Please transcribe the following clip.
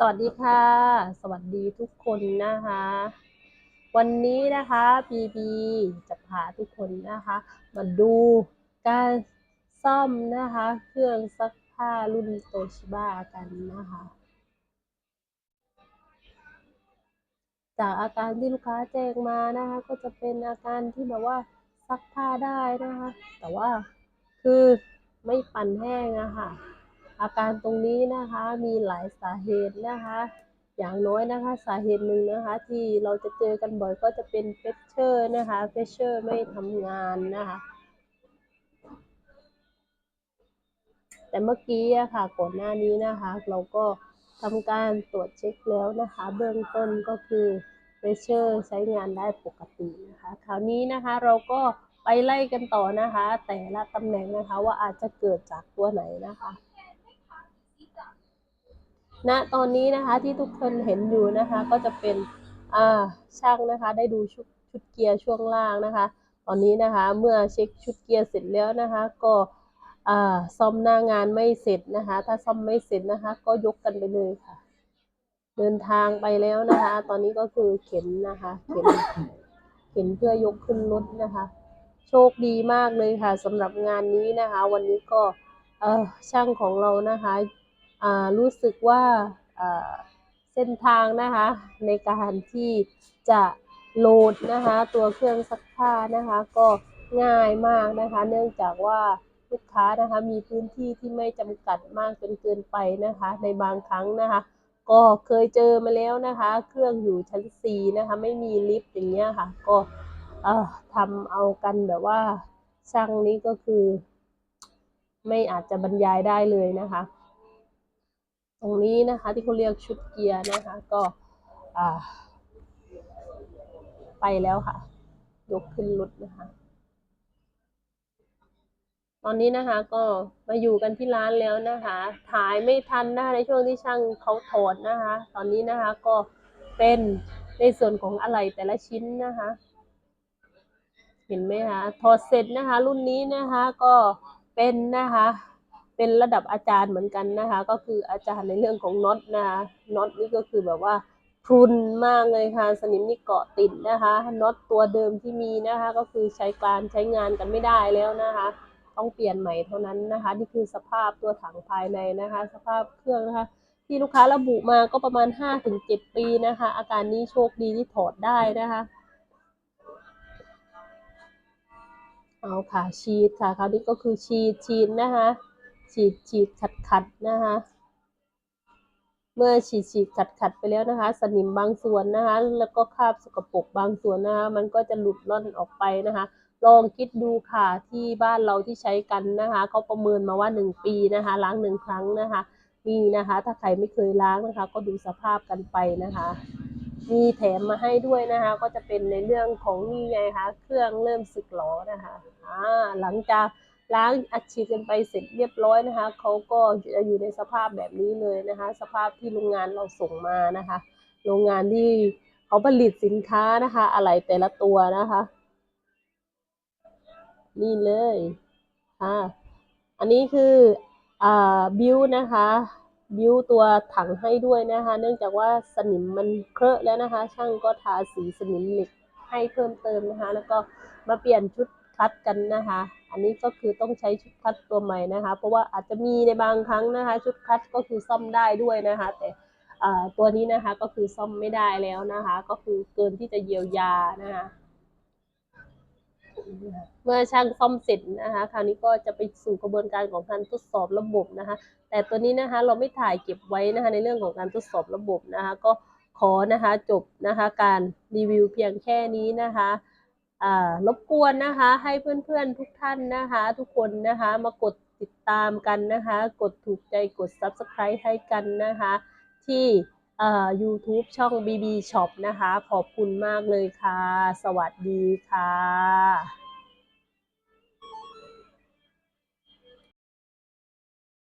สวัสดีค่ะ สวัสดีทุกคนนะคะ วันนี้นะคะพีพีจะพาทุกคนนะคะ มาดูการซ่อมนะคะ เครื่องซักผ้ารุ่นโตชิบะกันนะคะ จากอาการที่ลูกค้าแจ้งมานะคะ ก็จะเป็นอาการที่แบบว่าซักผ้าได้นะคะ แต่ว่าคือไม่ปั่นแห้งอะค่ะ อาการตรงนี้นะคะมีหลายสาเหตุนะคะ อย่างน้อยนะคะสาเหตุหนึ่งนะคะ ที่เราจะเจอกันบ่อยก็จะเป็นเฟชเชอร์นะคะเฟชเชอร์ไม่ทำงานนะคะ แต่เมื่อกี้อะค่ะก่อนหน้านี้นะคะ เราก็ทำการตรวจเช็คแล้วนะคะ เบื้องต้นก็คือเฟชเชอร์ใช้งานได้ปกตินะคะ คราวนี้นะคะเราก็ไปไล่กันต่อนะคะ แต่ละตำแหน่งนะคะว่าอาจจะเกิดจากตัวไหนนะคะ ณตอนนี้นะคะที่ทุกคนเห็นอยู่นะคะ ก็จะเป็นอ่าช่างนะคะ ได้ดูชุดชุดเกียร์ช่วงล่างนะคะ ตอนนี้นะคะเมื่อเช็คชุดเกียร์เสร็จแล้วนะคะ ก็อ่าซ่อมหน้างานไม่เสร็จนะคะ ถ้าซ่อมไม่เสร็จนะคะ ก็ยกกันไปเลยค่ะ เดินทางไปแล้วนะคะ ตอนนี้ก็คือเข็นนะคะเข็นเข็นเพื่อยกขึ้นรถนะคะ โชคดีมากเลยค่ะสำหรับงานนี้นะคะ วันนี้ก็เออช่างของเรานะคะ รู้สึกว่าเส้นทางนะคะในการที่จะโหลดนะคะตัวเครื่องซักผ้านะคะก็ง่ายมากนะคะ เนื่องจากว่าลูกค้านะคะมีพื้นที่ที่ไม่จำกัดมากจนเกินไปนะคะ ในบางครั้งนะคะ ก็เคยเจอมาแล้วนะคะ เครื่องอยู่ชั้นสี่นะคะ ไม่มีลิฟต์อย่างเงี้ยค่ะ ก็ทำเอากันแบบว่าช่างนี้ก็คือ ไม่อาจจะบรรยายได้เลยนะคะ ตรงนี้นะคะที่เขาเรียกชุดเกียร์นะคะ ก็ไปแล้วค่ะ ยกขึ้นรถนะคะ ตอนนี้นะคะก็มาอยู่กันที่ร้านแล้วนะคะ ถ่ายไม่ทันนะคะในช่วงที่ช่างเขาถอดนะคะ ตอนนี้นะคะก็เป็นในส่วนของอะไหล่แต่ละชิ้นนะคะ เห็นไหมคะถอดเสร็จนะคะ รุ่นนี้นะคะก็เป็นนะคะ เป็นระดับอาจารย์เหมือนกันนะคะ ก็คืออาจารย์ในเรื่องของน็อตนะคะน็อตนี่ก็คือแบบว่าพุนมากเลยค่ะ สนิมนี่เกาะติดนะคะน็อตตัวเดิมที่มีนะคะ ก็คือใช้การใช้งานกันไม่ได้แล้วนะคะ ต้องเปลี่ยนใหม่เท่านั้นนะคะ นี่คือสภาพตัวถังภายในนะคะ สภาพเครื่องนะคะ ที่ลูกค้าระบุมาก็ประมาณ 5-7 ปีนะคะ อาการนี้โชคดีที่ถอดได้นะคะเอาค่ะฉีดค่ะคราวนี้ก็คือฉีดฉีดนะคะ ฉีดฉีดขัดขัดนะคะ เมื่อฉีดฉีดขัดขัดไปแล้วนะคะ สนิมบางส่วนนะคะ แล้วก็คราบสกปรกบางส่วนนะคะ มันก็จะหลุดล่อนออกไปนะคะ ลองคิดดูค่ะที่บ้านเราที่ใช้กันนะคะเขาประเมินมาว่าหนึ่งปีนะคะ ล้างหนึ่งครั้งนะคะนี่นะคะ ถ้าใครไม่เคยล้างนะคะ ก็ดูสภาพกันไปนะคะ มีแถมมาให้ด้วยนะคะ ก็จะเป็นในเรื่องของนี่ไงคะเครื่องเริ่มสึกหรอนะคะอ่าหลังจาก ล้างอัดฉีดกันไปเสร็จเรียบร้อยนะคะเขาก็จะอยู่ในสภาพแบบนี้เลยนะคะ สภาพที่โรงงานเราส่งมานะคะ โรงงานที่เขาผลิตสินค้านะคะ อะไรแต่ละตัวนะคะ นี่เลยค่ะอันนี้คืออ่าบิวนะคะบิวตัวถังให้ด้วยนะคะ เนื่องจากว่าสนิมมันเคอะแล้วนะคะ ช่างก็ทาสีสนิมเหล็กให้เพิ่มเติมนะคะ แล้วก็มาเปลี่ยนชุด คัดกันนะคะ อันนี้ก็คือต้องใช้ชุดคัดตัวใหม่นะคะ เพราะว่าอาจจะมีในบางครั้งนะคะ ชุดคัดก็คือซ่อมได้ด้วยนะคะ แต่ตัวนี้นะคะก็คือซ่อมไม่ได้แล้วนะคะ ก็คือเกินที่จะเยียวยานะคะเมื่อช่างซ่อมเสร็จนะคะ คราวนี้ก็จะไปสู่กระบวนการของการทดสอบระบบนะคะ แต่ตัวนี้นะคะเราไม่ถ่ายเก็บไว้นะคะ ในเรื่องของการทดสอบระบบนะคะ ก็ขอนะคะจบนะคะ การรีวิวเพียงแค่นี้นะคะ รบกวนนะคะให้เพื่อนๆทุกท่านนะคะ ทุกคนนะคะมากดติดตามกันนะคะ กดถูกใจกด subscribe ให้กันนะคะ ที่ YouTube ช่อง BB Shop นะคะ ขอบคุณมากเลยค่ะ สวัสดีค่ะ